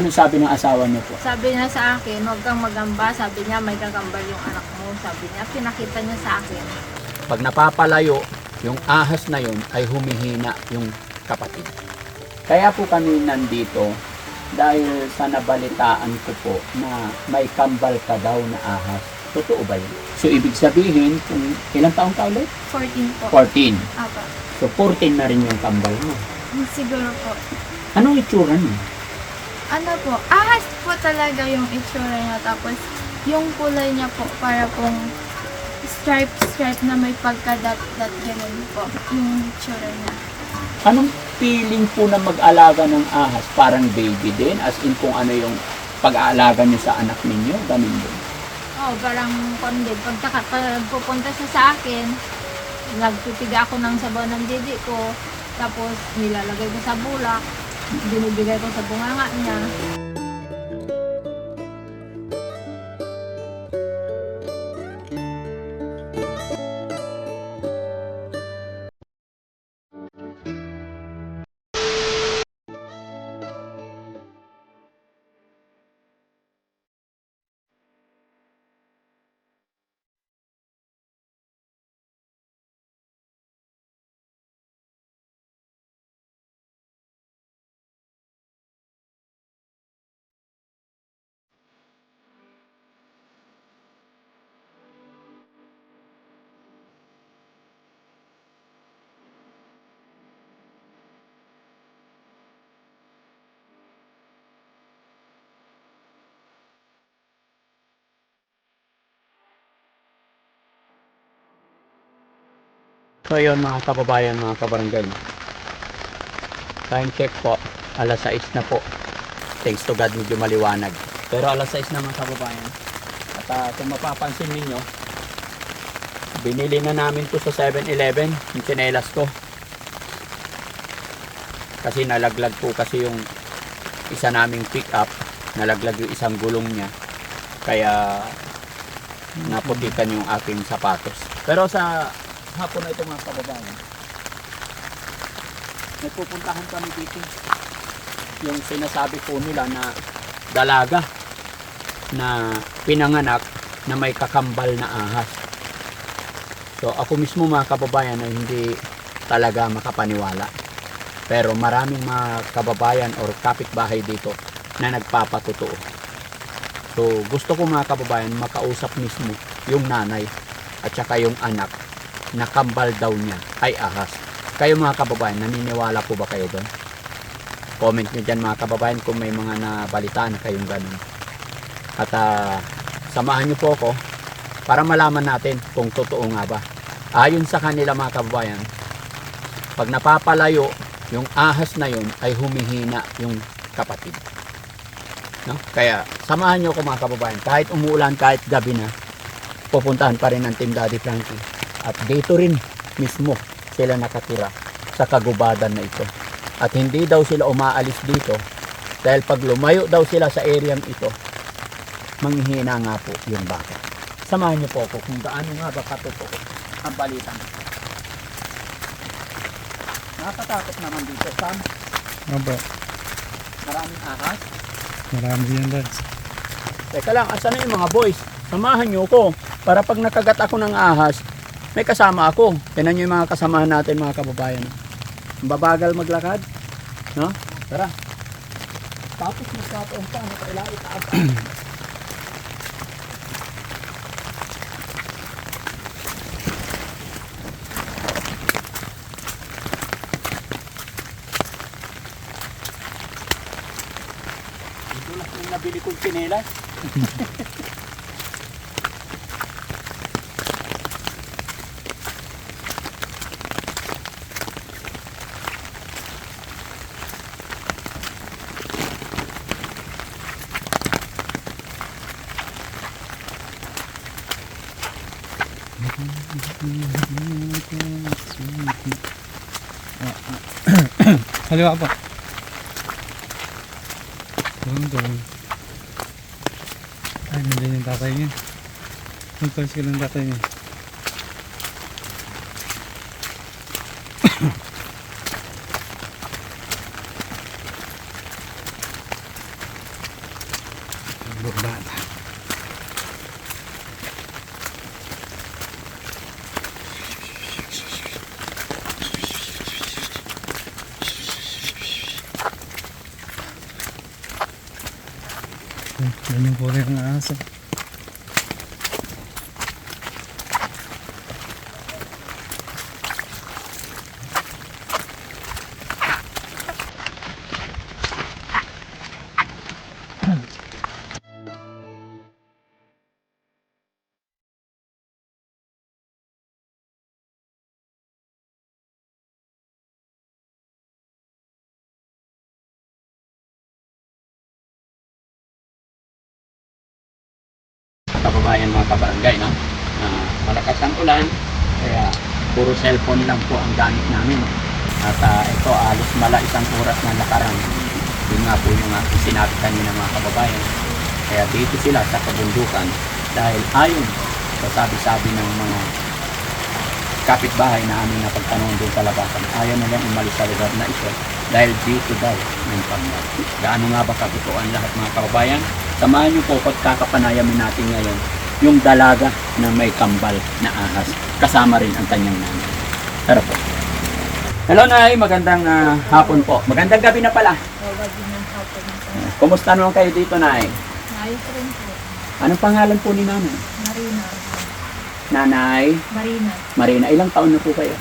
Anong sabi ng asawa niyo po? Sabi niya sa akin, huwag kang magamba. Sabi niya, may gagambal yung anak mo. Sabi niya, pinakita niya sa akin. Pag napapalayo, yung ahas na yun ay humihina yung kapatid. Kaya po kami nandito dahil sa nabalitaan ko po na may kambal ka daw na ahas. Totoo ba yun? So, ibig sabihin, kung ilang taong ka ulit? 14 po. 14. Apa. So, 14 na rin yung kambal mo. Siguro po. Anong itsura niya? Ano po, ahas po talaga yung itsura niya. Tapos, yung kulay niya po, para pong stripe-stripe na may pagka-dot-dot ganun po. Yung itsura niya. Anong feeling po na mag-alaga ng ahas? Parang baby din? As in kung ano yung pag-aalaga niyo sa anak ninyo? Ganun din. Oh, parang kondid. Pag, pupunta siya sa akin, nagpipiga ako ng sabaw ng didi ko. Tapos, nilalagay ko sa bulak. Binibigay ko sa bunganga niya. So yun mga kababayan, mga kabarangay. Time check po, alas 6 na po. Thanks to God, medyo maliwanag. Pero alas 6 na mga kababayan. At ah, kung mapapansin ninyo, binili na namin to sa 7-Eleven, yung tsinelas ko. Kasi nalaglag po kasi yung isa naming pick up, nalaglag yung isang gulong niya. Kaya naputikan yung aking sapatos. Pero sa hapon na ito mga kababayan. May pupuntahan kami dito. Yung sinasabi po nila na dalaga na pinanganak na may kakambal na ahas. So ako mismo mga kababayan ay hindi talaga makapaniwala. Pero maraming mga kababayan or kapitbahay dito na nagpapatotoo. So gusto ko mga kababayan makausap mismo yung nanay at saka yung anak na kambal daw niya ay ahas. Kayo mga kababayan, naniniwala po ba kayo doon? Comment nyo dyan mga kababayan kung may mga nabalitaan kayong ganun. At ah, samahan nyo po ako para malaman natin kung totoo nga ba. Ayon sa kanila mga kababayan, pag napapalayo, yung ahas na yun ay humihina yung kapatid. No? Kaya samahan nyo ako mga kababayan. Kahit umuulan, kahit gabi na, pupuntahan pa rin ng Team Daddy Frankie. At dito rin mismo sila nakatira sa kagubatan na ito. At hindi daw sila umaalis dito dahil pag lumayo daw sila sa area ito, manghihina nga po yung baka. Samahan niyo po ako kung gaano nga ba katotoo ang balita nito. Nakakatakot naman dito, Sam. Aba, Maraming ahas. marami yan lads. Teka lang, asan na yung mga boys? Samahan niyo ko para pag nakagat ako ng ahas, may kasama ako. Tinan niyo yung mga kasamahan natin mga kababayan. Babagal maglakad. No? Tara. Tapos magkataon pa, ano kailangan itaas. Ito lang yung nabili kong tsinelas. Kaliwa pa. Doon, doon. Ay, nandiyan yung tatay niya. Nagtalis ka ng tatay niya. Bata. Yan yung kulay ng aso. Kababayan mga kabarangay, no? Ah, malakas ang ulan, kaya puro cellphone lang po ang gamit namin. At ah, ito, alos mala isang oras na nakarang. Yun nga po yung uh, sinabi kanina mga kababayan. Kaya dito sila sa kabundukan dahil ayon sa sabi-sabi ng mga kapitbahay na aming napagtanong doon sa labasan, ayaw nilang umalis sa lugar na ito dahil dito daw ng pangkat. Gaano nga ba katotoan lahat mga kababayan? Samahan niyo po pagkakapanayamin natin ngayon yung dalaga na may kambal na ahas. Kasama rin ang kanyang nanay. Tara po. Hello Nay, magandang ah, hapon po. Magandang gabi na pala. Uh, Kumusta naman kayo dito Nay? Ayos rin po. Anong pangalan po ni Nanay? Marina. Nanay Marina. Marina, ilang taon na po kayo?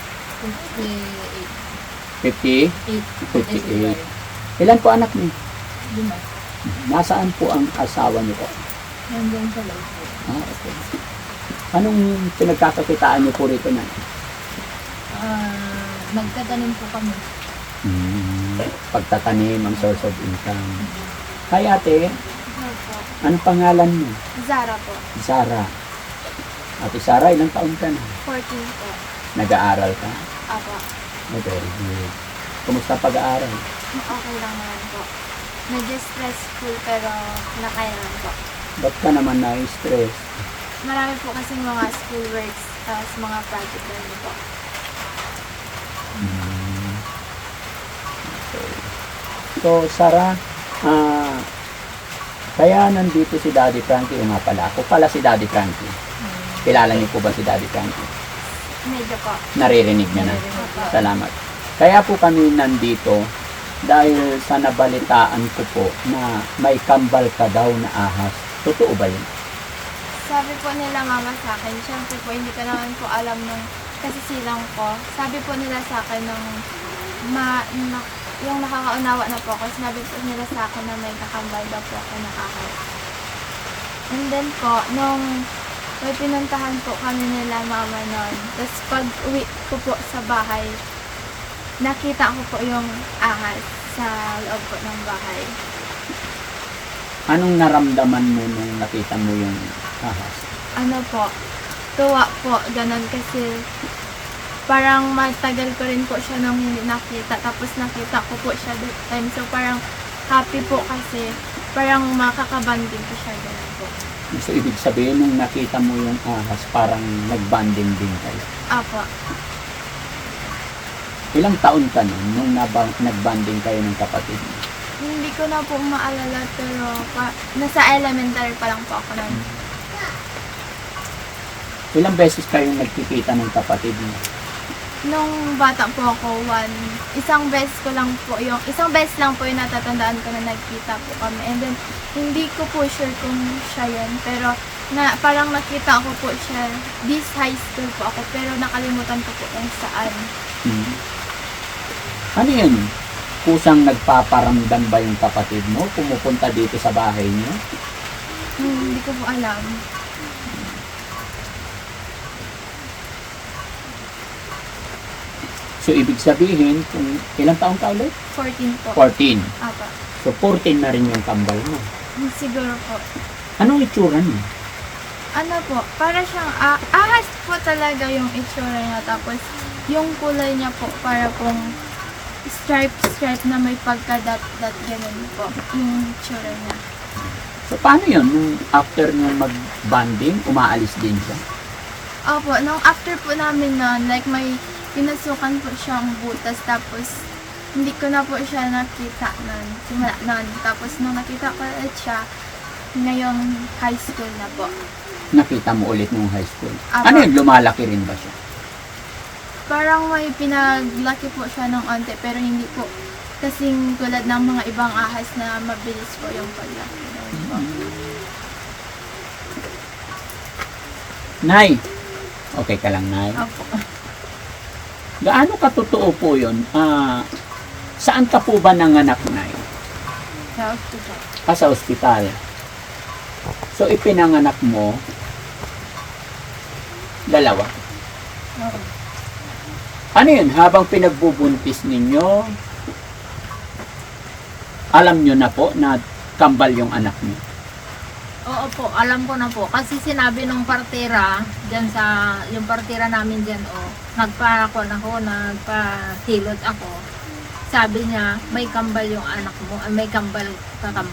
58. 50? 58. Ilan po anak niyo? Lima. Nasaan po ang asawa niyo po? Nandun sa loob po. Ah, okay. Anong pinagkakakitaan niyo po rito na? Ah, nagtatanim po kami. Hmm. Pagtatanim ang source of income. Hi ate, anong pangalan niyo? Zara po. Sara. Ate Sara, ilang taon ka na? 14 po. Nag-aaral ka? Apo. Oh, very good. Kumusta pag-aaral? Okay lang naman po. Medyo stressful pero nakayanan po. Ba't ka naman na-stress? Marami po kasi mga school works tapos mga project na po. Hmm. Okay. So, Sara, ah, kaya nandito si Daddy Frankie, o nga pala, ako pala si Daddy Frankie. Kilala niyo po ba si Daddy Frankie? Medyo po. Naririnig niya na. Opo. Salamat. Kaya po kami nandito dahil sa nabalitaan ko po na may kambal ka daw na ahas. Totoo ba yun? Sabi po nila mama sa akin, syempre po hindi ko naman po alam nung kasi silang ko. Sabi po nila sa akin nung ma, na, yung nakakaunawa na po ako, sinabi po nila sa akin na may kakambal daw po ako nakakal. And then po, nung may pinuntahan po kami nila mama noon, tapos pag uwi ko po sa bahay, nakita ko po yung ahas sa loob po ng bahay. Anong naramdaman mo nung nakita mo yung ahas? ano po, tuwa po, ganun kasi parang matagal ko rin po siya nung hindi nakita. Tapos nakita ko po siya that time. So parang happy po kasi parang makakabanding ko siya ganun po. So, ibig sabihin, nung nakita mo yung ahas, parang nagbanding din kayo. Apo, Ilang taon ka nun nung nabang, nagbanding kayo ng kapatid mo? hindi ko na po maalala pero pa, nasa elementary pa lang po ako nun. Ilang beses kayong nagkikita ng kapatid mo? Nung bata po ako, one, isang beses ko lang po yung, isang beses lang po yung natatandaan ko na nagkita po kami. And then, hindi ko po sure kung siya yun. Pero, na, parang nakita ko po siya, this high school po ako, pero nakalimutan ko po kung saan. Hmm. Ano yun? Kusang nagpaparamdam ba yung kapatid mo? Pumupunta dito sa bahay niyo? Hmm, hindi ko po alam. So, ibig sabihin, kung ilang taong ka ulit? 14 po. 14. Apa. So, 14 na rin yung kambal mo. Hmm, Siguro po. Anong itsura niya? Ano po, para siyang, ah, ahas po talaga yung itsura niya. Tapos, yung kulay niya po, para pong stripe-stripe na may pagka-dot-dot ganun po. Yung itsura niya. So, paano yun? Nung after nyo mag-banding, umaalis din siya? Opo, nung after po namin nun, like may pinasukan po siyang butas. Tapos, hindi ko na po siya nakita nun. Simula nun. Tapos, nung nakita ko ulit siya, ngayong high school na po. Nakita mo ulit nung high school. Apo. Ano yun, lumalaki rin ba siya? Parang may pinaglaki po siya ng onte pero hindi po kasing tulad ng mga ibang ahas na mabilis po yung paglaki. Po. Nay, okay ka lang, Nay? Opo. Gaano katotoo po yun? Ah, saan ka po ba nanganak, Nay? Sa hospital. Ah, sa ospital. So, ipinanganak mo dalawa. Oo. Ano yun? Habang pinagbubuntis ninyo, alam nyo na po na kambal yung anak niyo. Oo po, alam ko na po. Kasi sinabi nung partera, dyan sa, yung partera namin dyan, oh, nagpa-ako ako, nagpa-hilot ako. Sabi niya, may kambal yung anak mo, ah, may kambal,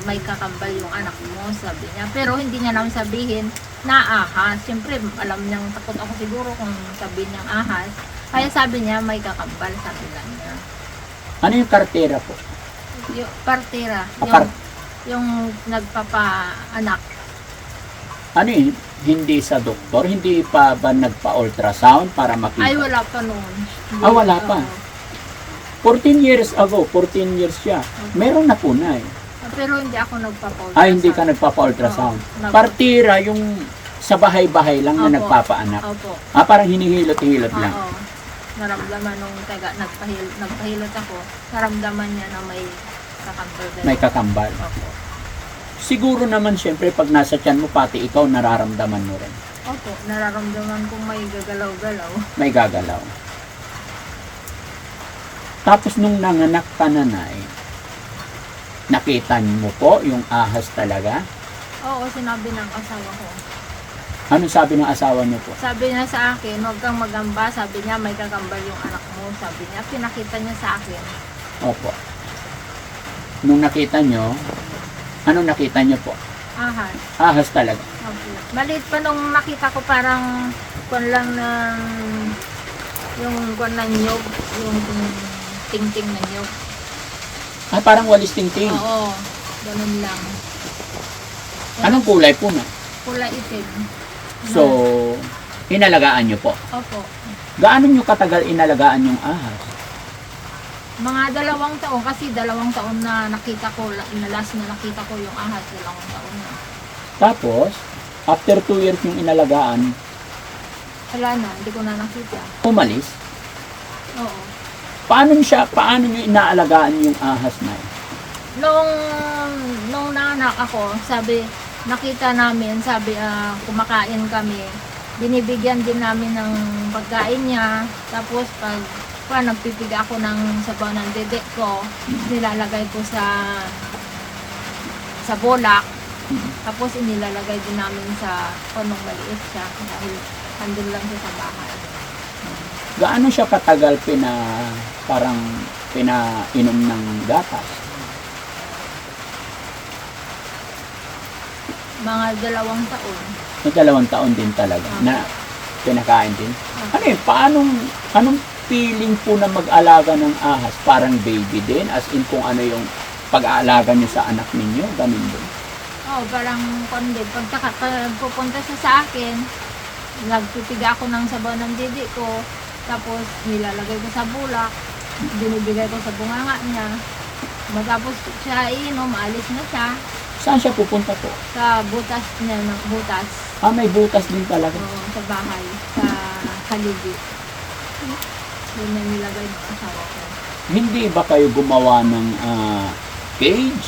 may kakambal yung anak mo, sabi niya. Pero hindi niya naman sabihin na ahas. Siyempre, alam niyang takot ako siguro kung sabihin niyang ahas. Kaya sabi niya, may kakambal, sabi lang niya. Ano yung kartera po? Yung partera, Ah, yung, par- yung nagpapa-anak. Ano yun? Hindi sa doktor? Hindi pa ba nagpa-ultrasound para makita? Ay, wala pa noon. Ah, wala pa. Oo. 14 years ago, 14 years siya. Meron na po na eh. Pero hindi ako nagpa-ultrasound. Ah, hindi ka nagpapa-ultrasound. Oo, nag- Partira yung sa bahay-bahay lang na Opo. nagpapaanak. Opo. Ah, parang hinihilot-hilot lang. Oo. Naramdaman nung taga, nagpahil, nagpahilot ako, naramdaman niya na may kakambal. May kakambal. Opo. Siguro naman siyempre pag nasa tiyan mo, pati ikaw nararamdaman mo rin. Opo, nararamdaman kong may gagalaw-galaw. May gagalaw. Tapos nung nanganak ka na Nay, nakita mo po yung ahas talaga? Oo, sinabi ng asawa ko. Anong sabi ng asawa niyo po? Sabi niya sa akin, huwag kang magamba. Sabi niya, may kakambal yung anak mo. Sabi niya, pinakita niya sa akin. Opo. Nung nakita nyo, anong nakita nyo po? Ahas. Ahas talaga. Opo. Maliit pa nung nakita ko parang kwan lang ng yung kwan ng nyog, yung ting-ting na nyog. Ah, parang walis tingting. Oo, ganun lang. Anong kulay po na? Kulay itim. So, inalagaan nyo po. Opo. Gaano nyo katagal inalagaan yung ahas? Mga dalawang taon, kasi dalawang taon na nakita ko, la- na last na nakita ko yung ahas, dalawang taon na. Tapos, after 2 years yung inalagaan, Wala na, hindi ko na nakita. umalis. Oo. Paano siya, paano nyo inaalagaan yung ahas na yun? Nung, nung naanak ako, sabi, nakita namin, sabi, ah, kumakain kami, binibigyan din namin ng pagkain niya, tapos pag, pa, nagpipiga ako ng sabaw ng dede ko, nilalagay ko sa, sa bolak, tapos inilalagay din namin sa punong maliit siya, dahil andun lang siya sa bahay. Gaano siya katagal pina, parang pinainom ng gatas? Mga dalawang taon. Na dalawang taon din talaga Ah. na pinakain din. Ano yun? Paanong, anong feeling po na mag-alaga ng ahas? Parang baby din? As in kung ano yung pag-aalaga nyo sa anak ninyo? Ganun din. Oo, parang konde. Pag, pupunta siya sa akin, nagpipiga ako ng sabaw ng didi ko, tapos nilalagay ko sa bulak, binibigay ko sa bunganga niya. Matapos siya iinom, alis na siya Saan siya pupunta po? sa butas niya, ng butas, Ah, may butas din talaga. oo, sa bahay, sa haligi. Doon na nilagay ng asawa ko. Hindi ba kayo gumawa ng ah, cage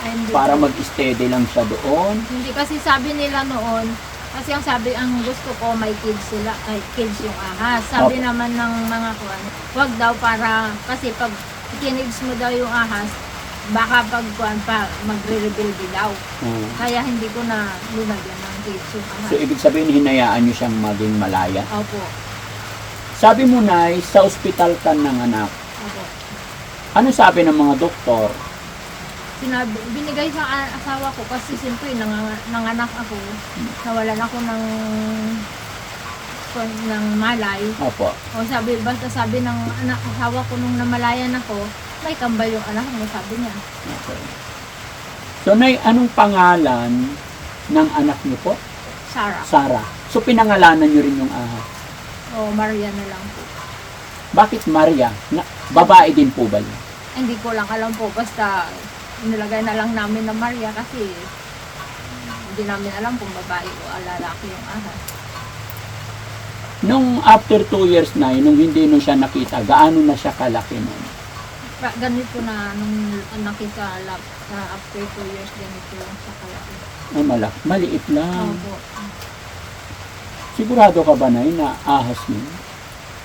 Ay, hindi para ko- mag-steady lang siya doon? Hindi kasi sabi nila noon, kasi ang sabi, ang gusto ko may kids sila, ay kids yung ahas. Sabi Opo. naman ng mga kuwan, wag daw para, kasi pag kinids mo daw yung ahas, baka pag kuwan pa, magre-rebuild daw. Ah. Kaya hindi ko na linagyan ng yung ahas. so, ibig sabihin, hinayaan nyo siyang maging malaya. Opo, Sabi mo, Nay, sa ospital ka ng anak. opo. Ano sabi ng mga doktor? Sinabi, binigay sa asawa ko kasi siyempre nang, nanganak ako, nawalan ako ng ng malay. Opo. O sabi, basta sabi ng anak, asawa ko nung namalayan ako, may kambal yung anak mo, sabi niya. Okay. So, Nay, anong pangalan ng anak niyo po, Sarah. Sarah. So pinangalanan niyo rin yung ahas. O Maria na lang po. Bakit Maria? Na, babae din po ba yun? Hindi ko lang alam po. Basta nilagay na lang namin na Maria kasi hindi namin alam kung babae o lalaki yung ahas. Nung after two years na nung hindi nun siya nakita, gaano na siya kalaki nun? Ra- Ganito na nung nakita lap, na after two years ganito lang sa kalaki. Ay, malak, maliit lang. Opo. Sigurado ka ba na na ahas yun?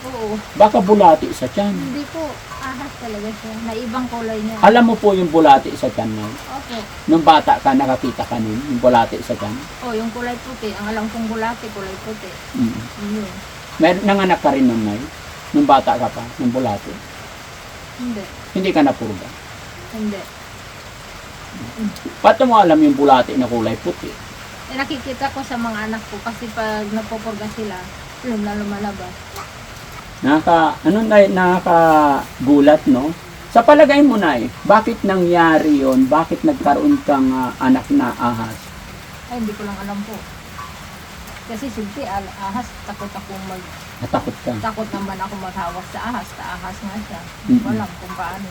Oo. Baka bulati sa tiyan. Hindi po ahas talaga siya. Na ibang kulay niya. Alam mo po yung bulati sa tiyan na Opo. Nung bata ka, nakakita ka nun, yung bulati sa tiyan. Oh, yung kulay puti. Ang alam kong bulati, kulay puti. Mm. Yun. Mer nanganak ka rin nun, Nay? Nung bata ka pa, nung bulati. Hindi. Hindi ka napurga. Hindi. Paano mo alam yung bulati na kulay puti? Eh, nakikita ko sa mga anak ko kasi pag napupurga sila, yun na lumalabas. Nakaka, ano na, nakakagulat, no? Sa palagay mo, Nay, bakit nangyari yon? Bakit nagkaroon kang ah, anak na ahas? Ay, hindi ko lang alam po. Kasi siyempre, ahas, takot akong mag... Natakot ka. Takot naman ako maghawak sa ahas. Sa ahas nga siya. Mm-mm. Hindi ko alam kung paano.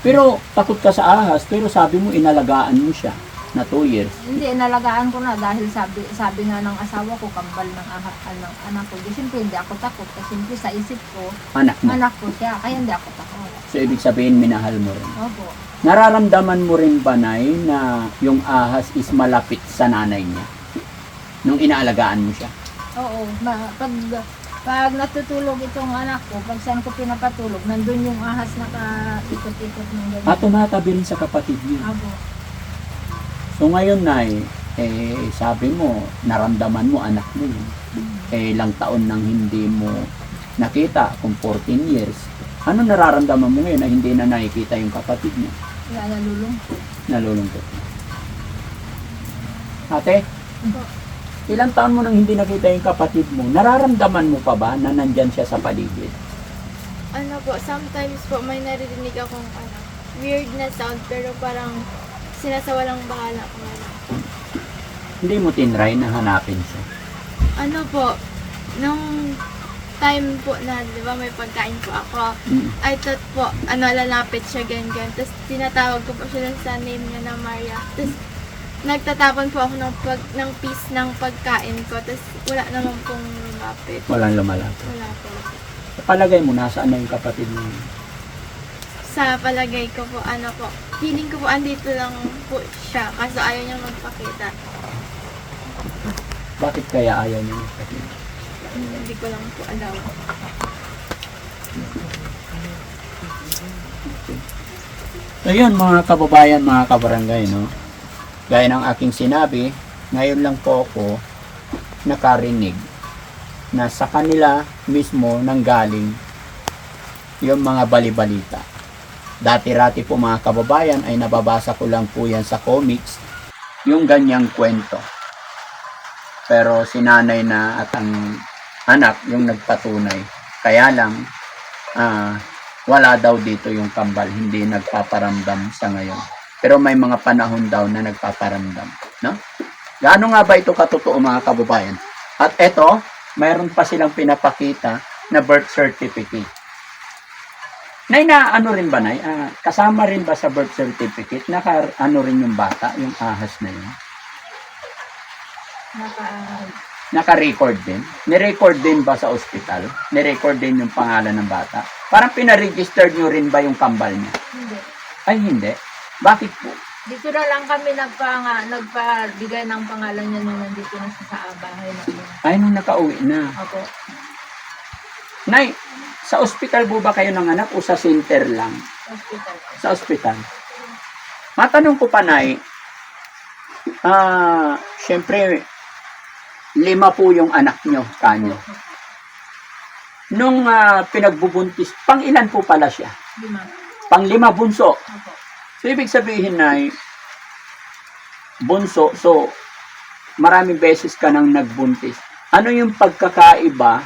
Pero takot ka sa ahas, pero sabi mo inalagaan mo siya na 2 years. Hindi, inalagaan ko na dahil sabi sabi nga ng asawa ko, kambal ng, aha, ng anak ko. Di, siyempre, hindi ako takot. Kasi siyempre, sa isip ko, Anak mo. anak ko siya. Kaya hindi ako takot. So, ibig sabihin, minahal mo rin. Opo. Nararamdaman mo rin ba, Nay, na yung ahas is malapit sa nanay niya? Nung inaalagaan mo siya. Oo. Ma, pag, pag natutulog itong anak ko, pag saan ko pinapatulog, nandun yung ahas naka-ikot-ikot ng ganyan. At tumatabi rin sa kapatid niya. Opo. So, ngayon, Nay, eh, sabi mo, naramdaman mo anak mo yun. Eh, ilang taon nang hindi mo nakita, kung 14 years. Ano nararamdaman mo ngayon na hindi na nakikita yung kapatid niya? Kaya nalulungkot. Nalulungkot. Ate, ilang taon mo nang hindi nakita yung kapatid mo? Nararamdaman mo pa ba na nandyan siya sa paligid? Ano po, sometimes po may naririnig akong ano, weird na sound pero parang sinasawalang bahala ko lang. Hindi mo tinry na hanapin siya. Ano po, nung time po na, di ba, may pagkain po ako, Mm. I thought po, ano, lalapit siya ganyan. Tapos tinatawag ko po siya sa name niya na Maria. Tapos nagtatapon po ako ng, pag, ng piece ng pagkain ko. Tapos wala naman pong lumapit. Walang lumalapit. Wala po. Palagay mo, nasaan na yung kapatid mo? Sa palagay ko po, ano po, feeling ko po andito lang po siya. Kaso ayaw niya magpakita. Bakit kaya ayaw niya yung kapatid? Hindi ko lang po alam. Yun mga kababayan, mga kabarangay, no? Gaya ng aking sinabi, ngayon lang po ako nakarinig na sa kanila mismo nanggaling yung mga balibalita. Dati-rati po mga kababayan ay nababasa ko lang po yan sa comics, yung ganyang kwento. Pero si nanay na at ang anak yung nagpatunay. Kaya lang, ah, wala daw dito yung kambal, hindi nagpaparamdam sa ngayon. Pero may mga panahon daw na nagpaparamdam, no? Gaano nga ba ito katotoo mga kababayan? At eto, mayroon pa silang pinapakita na birth certificate. Nay, na ano rin ba, Nay? Ah, kasama rin ba sa birth certificate? Naka, ano rin yung bata, yung ahas na yun? Naka, Naka-record din? Ni-record din ba sa ospital? Ni-record din yung pangalan ng bata? Parang pinaregister nyo rin ba yung kambal niya? hindi. Ay, hindi. Bakit po? Dito na lang kami nagpa, nga, nagpabigay ng pangalan niya nung nandito na siya sa bahay namin. Ay, nung nakauwi na. Ako, Nay, sa ospital po ba kayo nanganak o sa center lang? hospital. Sa ospital. Matanong ko pa, Nay, ah, syempre, lima po yung anak nyo, kanyo. Nung ah, pinagbubuntis, pang ilan po pala siya? Lima. Pang lima bunso. Ako. So, ibig sabihin na bunso, so, maraming beses ka nang nagbuntis. Ano yung pagkakaiba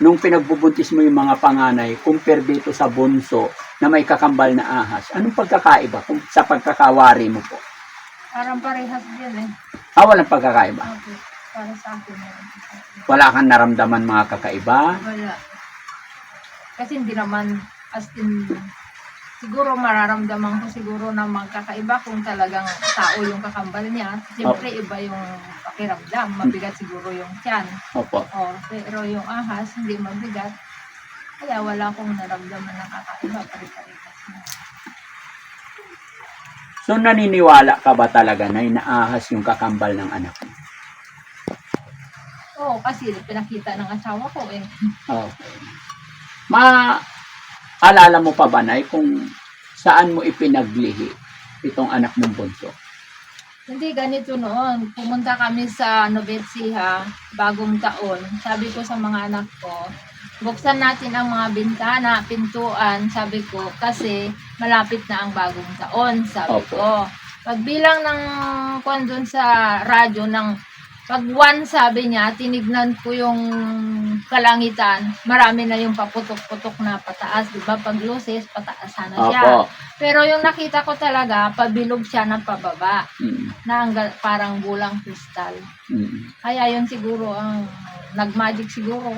nung pinagbubuntis mo yung mga panganay compare dito sa bunso na may kakambal na ahas? Anong pagkakaiba kung sa pagkakawari mo po? Parang parehas din eh. Ah, walang pagkakaiba. Okay. Para sa akin. meron sa akin. Wala kang naramdaman mga kakaiba. Wala. Kasi hindi naman as in siguro mararamdaman ko siguro na magkakaiba kung talagang tao yung kakambal niya. Siyempre iba yung pakiramdam. Mabigat siguro yung tiyan. Opo. O, pero yung ahas, hindi mabigat. Kaya wala akong naramdaman na kakaiba. Pare-parehas na. So naniniwala ka ba talaga na inaahas yung kakambal ng anak mo? Oo, kasi pinakita ng asawa ko eh. Okay. Ma alala mo pa ba Nay, kung saan mo ipinaglihi itong anak mong bunso? Hindi ganito noon. Pumunta kami sa Novetsia, bagong taon. Sabi ko sa mga anak ko, buksan natin ang mga bintana, pintuan, sabi ko, kasi malapit na ang bagong taon, sabi Opo. ko. Pagbilang ng kwan dun sa radyo ng pag one sabi niya, tinignan ko yung kalangitan, marami na yung paputok-putok na pataas, di ba? Pag luces, pataas sana siya. Opo. Pero yung nakita ko talaga, pabilog siya ng pababa Mm, na hangga- parang bulang kristal. mm. Kaya yun siguro ang nagmagic siguro,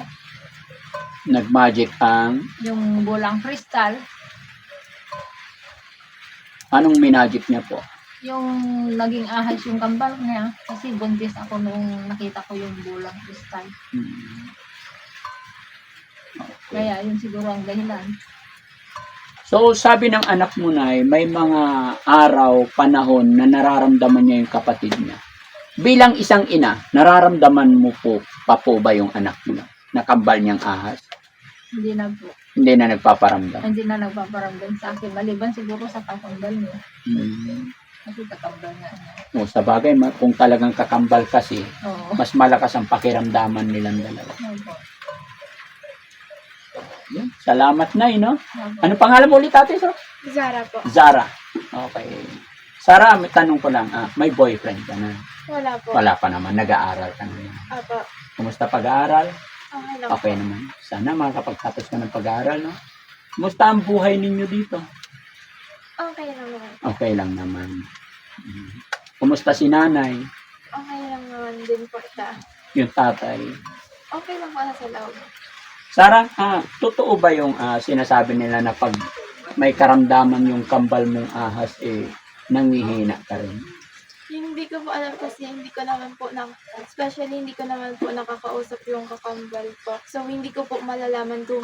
Nagmagic ang yung bulang kristal, anong minagic niya po? Yung naging ahas yung kambal niya. Kasi buntis ako nung nakita ko yung bulang kristal. Mm. Kaya yun siguro ang dahilan. So, sabi ng anak mo na may mga araw, panahon na nararamdaman niya yung kapatid niya. Bilang isang ina, nararamdaman mo po pa po ba yung anak mo na nakambal niyang ahas? Hindi na po. Hindi na nagpaparamdam. Hindi na nagpaparamdam sa akin. Maliban siguro sa kakambal niya. Mm. Kasi kakambal niya. niya. O, sa bagay, kung talagang kakambal kasi, Oo. mas malakas ang pakiramdaman nilang dalawa. Opo. Yan. Salamat na, no? Opo. Ano pangalan mo ulit, ate? So? Zara po. Zara. Okay. Sara, may tanong ko lang, ah, may boyfriend ka na? Wala po. Wala pa naman, nag-aaral ka naman. Apo. Kumusta pag-aaral? Okay lang. Okay naman. Sana makakapagtapos ka ng pag-aaral, no? Kumusta ang buhay ninyo dito? Okay lang naman. Okay lang naman. Mm. Kumusta si nanay? Okay lang naman din po siya. Yung tatay? Okay lang po sa loob. Sara, ah, totoo ba yung ah, sinasabi nila na pag may karamdaman yung kambal mong ahas, eh, nangihina ka rin? Hindi ko po alam kasi hindi ko naman po na, especially hindi ko naman po nakakausap yung kakambal po. So, hindi ko po malalaman kung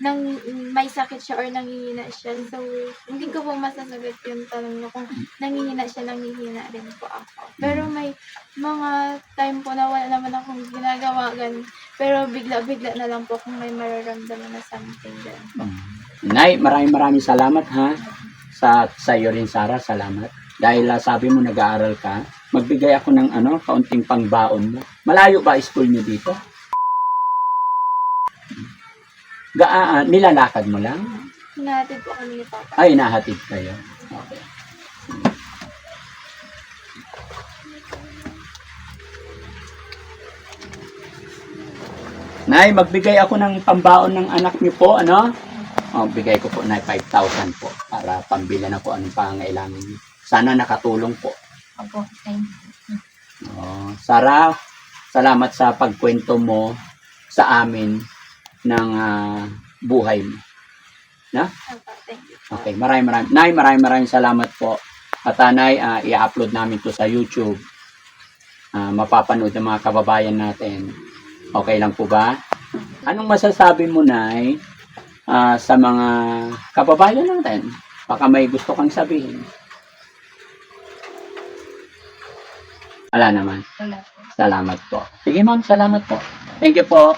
nang may sakit siya or nangihina siya. So, hindi ko po masasagot yung tanong niyo kung nangihina siya, nangihina rin po ako. Pero may mga time po na wala naman akong ginagawa ganun. Pero bigla-bigla na lang po kung may mararamdaman na something din. Nay, maraming maraming salamat ha. Sa sa iyo rin Sara, salamat. Dahil ah, sabi mo nag-aaral ka, magbigay ako ng ano, kaunting pangbaon mo. Malayo ba school niyo dito? Gaa, ah, nilalakad mo lang? Hinahatid po kami ni Papa. Ay, nahatid kayo. Okay. Nay, magbigay ako ng pambaon ng anak niyo po, ano? Oh, bigay ko po na 5,000 po para pambili na po anong pangailangan niyo. Sana nakatulong po. Opo. Thank you. Oh, Sara, salamat sa pagkwento mo sa amin ng ah, buhay mo. You. Okay, maraming maraming. Nay, maraming maraming salamat po. At Nay, ah, i-upload namin to sa YouTube. Ah, mapapanood ng mga kababayan natin. Okay lang po ba? Anong masasabi mo, Nay, ah, sa mga kababayan natin? Baka may gusto kang sabihin. Wala naman. Wala po. Salamat po. Sige ma'am, salamat po. Thank you po.